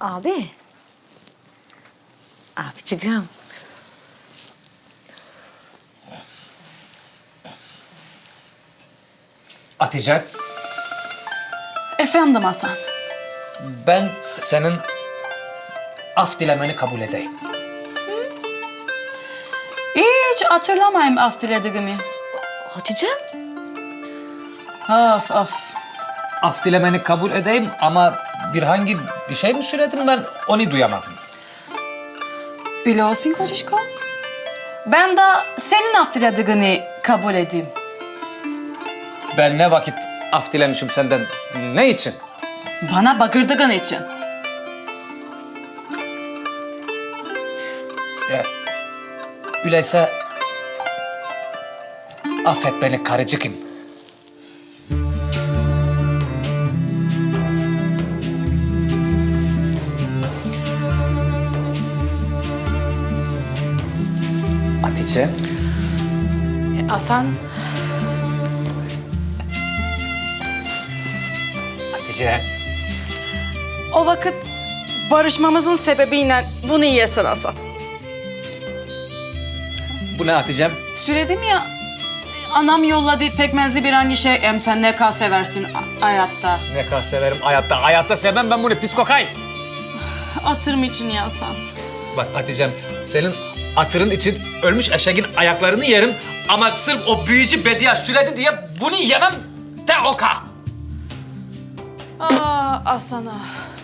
Abi. Abicim. Hatice, Efendim Hasan. ben senin af dilemeni kabul edeyim. Hiç hatırlamayayım af dilediğimi. Hatice'm. Of of. Af dilemeni kabul edeyim ama bir hangi bir şey mi söyledim ben onu duyamadım. Öyle olsun kocişko. Ben de senin af dilediğini kabul edeyim. Ben ne vakit af dilemişim senden, ne için? Bana bakırdığın için. E, öyleyse affet beni karıcıkım. Hatice. E, Hasan, Hatice. o vakit barışmamızın sebebiyle bunu yiyesin Hasan. Bu ne Hatice'm? Söyledim ya, anam yolladı pekmezli bir hangi şey. Em sen ne kadar seversin hayatta. Ne kadar severim hayatta. Hayatta sevmem ben bunu pis kokay. Atırım için ya Hasan. Bak Hatice'm senin atırın için ölmüş eşeğin ayaklarını yerim. Ama sırf o büyücü Bediye süredi diye bunu yemem de oka. Aa Hasan ah.